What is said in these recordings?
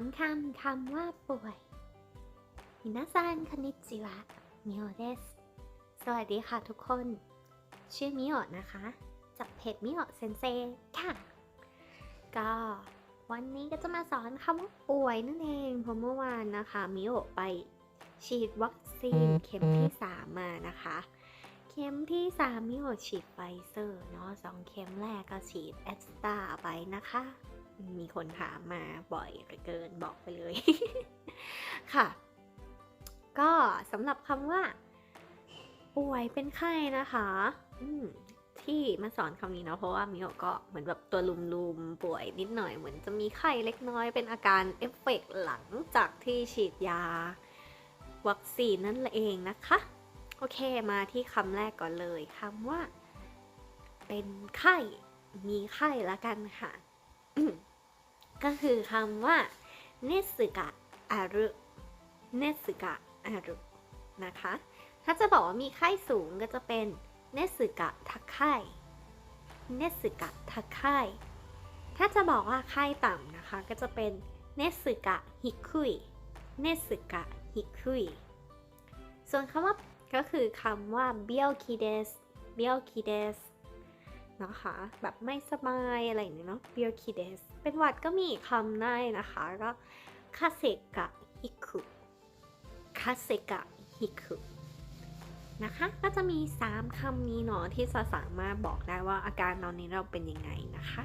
สำคัญคำว่าป่วยมินาซันคณิจิวะมิโอเดส สวัสดีค่ะทุกคน ชื่อมิโอะนะคะ จากเพจมิโอะเซนเซค่ะ ก็วันนี้ก็จะมาสอนคำว่าป่วยนั่นเองเพราะเมื่อวานนะคะมิโอะไปฉีดวัคซีนเข็มที่ 3 มานะคะ เข็มที่ 3มิโอะฉีดไฟเซอร์เนาะสองเข็มแรกก็ฉีดแอสตราไปนะคะ มีคนถามมาบ่อยเหลือเกินบอกไปเลย ค่ะ ก็สำหรับคำว่า ป่วยเป็นไข้นะคะที่มาสอนคำนี้เนาะเพราะว่ามิโอก็เหมือนแบบตัวลุมๆป่วยนิดหน่อยเหมือนจะมีไข้เล็กน้อยเป็นอาการเอฟเฟกต์หลังจากที่ฉีดยา วัคซีนนั่นเองนะคะ โอเคมาที่คำแรกก่อนเลยคำว่า เป็นไข้ มีไข้ละกันค่ะ ก็คือคำว่าเนสึกะอารุเนสึกะอารุนะคะ ถ้าจะบอกว่ามีไข้สูงก็จะเป็นเนสึกะทักไข้เนสึกะทักไข้ถ้าจะบอกว่าไข้ต่ำนะคะ ก็จะเป็นเนสึกะฮิคุยเนสึกะฮิคุยส่วนคำว่าก็คือคำว่าเบียวคิเดสเบียวคิเดส นะคะ แบบไม่สบายอะไรอย่างเงี้ยเนาะเบียคิเดสเป็นหวัดก็มีคำได้นะคะ ก็คาเซกะฮิคุคาเซกะฮิคุนะคะ ก็จะมี 3คำนี้เนาะที่จะสามารถบอกได้ว่าอาการตอนนี้เราเป็นยังไงนะคะ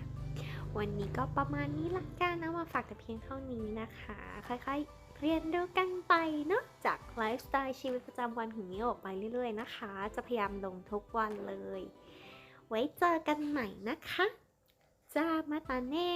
วันนี้ก็ประมาณนี้ละกันนะมาฝากแต่เพียงเท่านี้นะคะ ค่อยๆเรียนรู้กันไปเนาะจากไลฟ์สไตล์ชีวิตประจำวันของนี้ออกไปเรื่อยๆนะคะ จะพยายามลงทุกวันเลย ไว้เจอกันใหม่นะคะ จ้ามาตาเน่